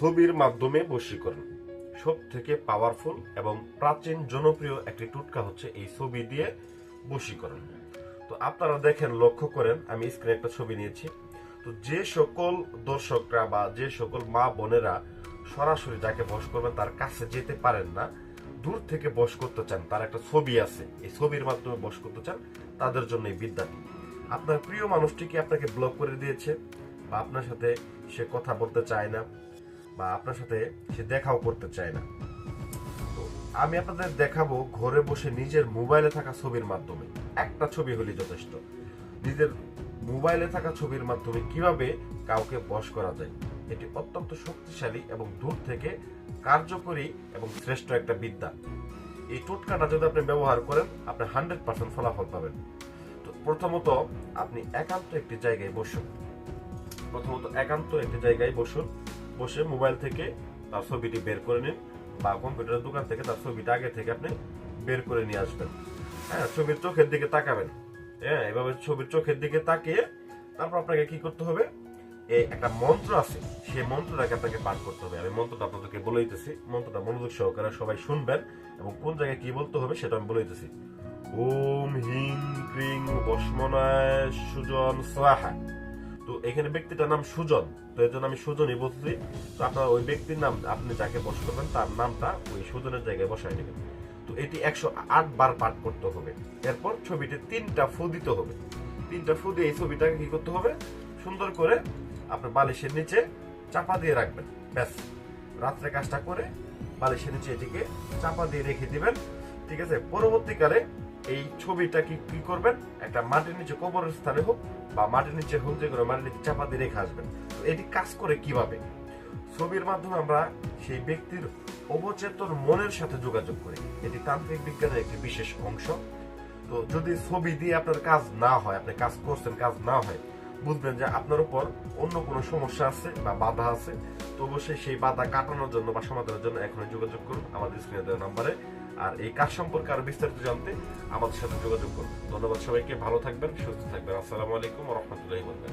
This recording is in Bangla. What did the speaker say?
ছবির মাধ্যমে বশীকরণ। সব থেকে পাওয়ারফুল এবং প্রাচীন জনপ্রিয় একটি টুটকা হচ্ছে এই ছবি দিয়ে বশীকরণ। তো আপনারা দেখেন, লক্ষ্য করেন, আমি স্ক্রিনে একটা ছবি নিয়েছি। তো যে সকল দর্শকরা বা যে সকল মা বোনেরা সরাসরি যাকে বস করবেন, তার কাছে যেতে পারেন না, দূর থেকে বস করতে চান, তার একটা ছবি আছে, এই ছবির মাধ্যমে বস করতে চান, তাদের জন্য এই বিদ্যাটি। আপনার প্রিয় মানুষটি কি আপনাকে ব্লক করে দিয়েছে? বা আপনার সাথে সে কথা বলতে চায় না? বা আপনার সাথে সে দেখাও করতে চায় না। তো আমি আপনাদের দেখাবো ঘরে বসে নিজের মোবাইলে থাকা ছবির মাধ্যমে। একটা ছবি হলে যথেষ্ট। নিজের মোবাইলে থাকা ছবির মাধ্যমে কীভাবে কাউকে বশ করা যায়, এটি অত্যন্ত শক্তিশালী এবং দূর থেকে কার্যকরী এবং শ্রেষ্ঠ একটা বিদ্যা। এই টোটকাটা যদি আপনি ব্যবহার করেন আপনি হান্ড্রেড পার্সেন্ট ফলাফল পাবেন। তো প্রথমত আপনি একান্ত একটি জায়গায় বসুন। প্রথমত একান্ত একটি জায়গায় বসুন। বসে মোবাইল থেকে তার ছবিটি বের করে নিন বা কম্পিউটারের দোকান থেকে তার ছবিটা আগে থেকে আপনি বের করে নিয়ে আসবেন। হ্যাঁ ছবির চোখের দিকে তাকাবেন। হ্যাঁ এভাবে ছবির চোখের দিকে তাকিয়ে তারপর আপনাকে কি করতে হবে? এই একটা মন্ত্র আছে, সেই মন্ত্রটাকে আপনাকে পাঠ করতে হবে। আমি মন্ত্রটা আপনাদেরকে বলে দিতেছি। মন্ত্রটা মনোযোগ সহকারে সবাই শুনবেন এবং কোন জায়গায় কি বলতে হবে সেটা আমি বলে দিতেছি। ওম হিং ক্রিং বসমনায় সুজন স্বাহা। তো এখানে ব্যক্তিটার নাম সুজন। তো এর জন্য আমি সুজনই বলছি। তো আপনার ওই ব্যক্তির নাম, আপনি যাকে বস করবেন, তার নামটা ওই সুজনের জায়গায় বসায় নেবেন। তো এটি একশো আট বার পাঠ করতে হবে। এরপর ছবিতে তিনটা ফু দিতে হবে। তিনটা ফু দিয়ে এই ছবিটাকে কি করতে হবে? সুন্দর করে আপনার বালিশের নিচে চাপা দিয়ে রাখবেন। ব্যাস। রাত্রে কাজটা করে বালিশের নিচে এটিকে চাপা দিয়ে রেখে দিবেন। ঠিক আছে? পরবর্তীকালে এই ছবিটা কি কি করবেন? একটা মাটির নিচে কবরের স্থানে হোক বা মাটির নিচে হোক, যে কোনো মাটির নিচে চাপা দিয়ে রেখে আসবেন। তো এটি কাজ করে কীভাবে? ছবির মাধ্যমে আমরা সেই ব্যক্তির অবচেতন মনের সাথে যোগাযোগ করি। এটি তান্ত্রিক বিজ্ঞানের একটি বিশেষ অংশ। তো যদি ছবি দিয়ে আপনার কাজ না হয়, আপনি কাজ করছেন, কাজ না হয় বুঝবেন যে আপনার উপর অন্য কোনো সমস্যা আছে বা বাধা আছে, তো অবশ্যই সেই বাধা কাটানোর জন্য বা সমাধানের জন্য এখনই যোগাযোগ করুন আমাদের স্ক্রিনে দেওয়া নাম্বারে। আর এই কাজ সম্পর্কে আরও বিস্তারিত জানতে আমাদের সাথে যোগাযোগ করুন। ধন্যবাদ সবাইকে, ভালো থাকবেন, সুস্থ থাকবেন। আসসালামু আলাইকুম রহমতুল্লাহ বলবেন